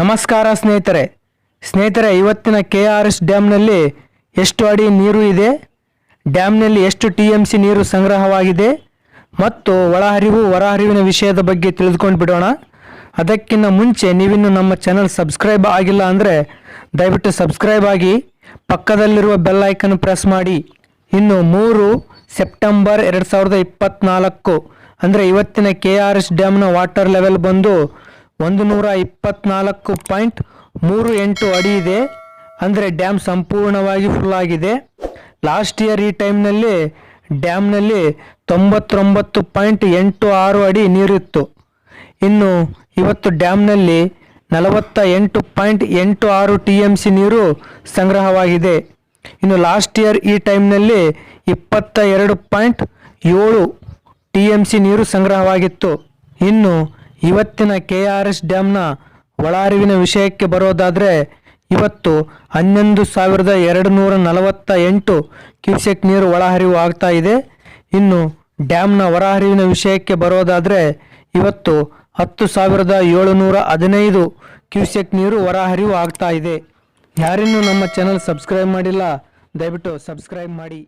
ನಮಸ್ಕಾರ ಸ್ನೇಹಿತರೆ. ಸ್ನೇಹಿತರೆ, ಇವತ್ತಿನ ಕೆ ಆರ್ ಎಸ್ ಡ್ಯಾಮ್ನಲ್ಲಿ ಎಷ್ಟು ಅಡಿ ನೀರು ಇದೆ? ಡ್ಯಾಮ್ನಲ್ಲಿ ಎಷ್ಟು ಟಿ ಎಂ ಸಿ ನೀರು ಸಂಗ್ರಹವಾಗಿದೆ? ಮತ್ತು ಒಳಹರಿವು ಹೊರಹರಿವಿನ ವಿಷಯದ ಬಗ್ಗೆ ತಿಳಿದುಕೊಂಡು ಬಿಡೋಣ. ಅದಕ್ಕಿಂತ ಮುಂಚೆ ನೀವಿನ್ನು ನಮ್ಮ ಚಾನಲ್ ಸಬ್ಸ್ಕ್ರೈಬ್ ಆಗಿಲ್ಲ ಅಂದರೆ ದಯವಿಟ್ಟು ಸಬ್ಸ್ಕ್ರೈಬ್ ಆಗಿ, ಪಕ್ಕದಲ್ಲಿರುವ ಬೆಲ್ ಐಕನ್ ಪ್ರೆಸ್ ಮಾಡಿ. ಇನ್ನು ಮೂರು ಸೆಪ್ಟೆಂಬರ್ ಎರಡು ಸಾವಿರದ ಇಪ್ಪತ್ತ್ನಾಲ್ಕು ಅಂದರೆ ಇವತ್ತಿನ ಕೆ ಆರ್ ಎಸ್ ಡ್ಯಾಮ್ನ ವಾಟರ್ ಲೆವೆಲ್ ಬಂದು ಒಂದು ನೂರ ಇಪ್ಪತ್ನಾಲ್ಕು ಪಾಯಿಂಟ್ ಮೂರು ಎಂಟು ಅಡಿ ಇದೆ. ಅಂದರೆ ಡ್ಯಾಮ್ ಸಂಪೂರ್ಣವಾಗಿ ಫುಲ್ ಆಗಿದೆ. ಲಾಸ್ಟ್ ಇಯರ್ ಈ ಟೈಮ್ನಲ್ಲಿ ಡ್ಯಾಮ್ನಲ್ಲಿ ತೊಂಬತ್ತೊಂಬತ್ತು ಪಾಯಿಂಟ್ ಎಂಟು ಆರು ಅಡಿ ನೀರಿತ್ತು. ಇನ್ನು ಇವತ್ತು ಡ್ಯಾಮ್ನಲ್ಲಿ ನಲವತ್ತ ಎಂಟು ಪಾಯಿಂಟ್ ಎಂಟು ಆರು ಟಿ ಎಂ ಸಿ ನೀರು ಸಂಗ್ರಹವಾಗಿದೆ. ಇನ್ನು ಲಾಸ್ಟ್ ಇಯರ್ ಈ ಟೈಮ್ನಲ್ಲಿ ಇಪ್ಪತ್ತ ಎರಡು ಪಾಯಿಂಟ್ ಏಳು ಟಿ ಎಂ ಸಿ ನೀರು ಸಂಗ್ರಹವಾಗಿತ್ತು. ಇನ್ನು ಇವತ್ತಿನ ಕೆ ಆರ್ ಎಸ್ ಡ್ಯಾಮ್ನ ಒಳಹರಿವಿನ ವಿಷಯಕ್ಕೆ ಬರೋದಾದರೆ ಇವತ್ತು ಹನ್ನೊಂದು ಸಾವಿರದ ಎರಡು ನೂರ ನಲವತ್ತ ಎಂಟು ಕ್ಯೂಸೆಕ್ ನೀರು ಒಳಹರಿವು ಆಗ್ತಾ ಇದೆ. ಇನ್ನು ಡ್ಯಾಮ್ನ ಹೊರಹರಿವಿನ ವಿಷಯಕ್ಕೆ ಬರೋದಾದರೆ ಇವತ್ತು ಹತ್ತು ಸಾವಿರದ ಏಳುನೂರ ಹದಿನೈದು ಕ್ಯೂಸೆಕ್ ನೀರು ಹೊರಹರಿವು ಆಗ್ತಾ ಇದೆ. ಯಾರಿನ್ನೂ ನಮ್ಮ ಚಾನಲ್ ಸಬ್ಸ್ಕ್ರೈಬ್ ಮಾಡಿಲ್ಲ, ದಯವಿಟ್ಟು ಸಬ್ಸ್ಕ್ರೈಬ್ ಮಾಡಿ.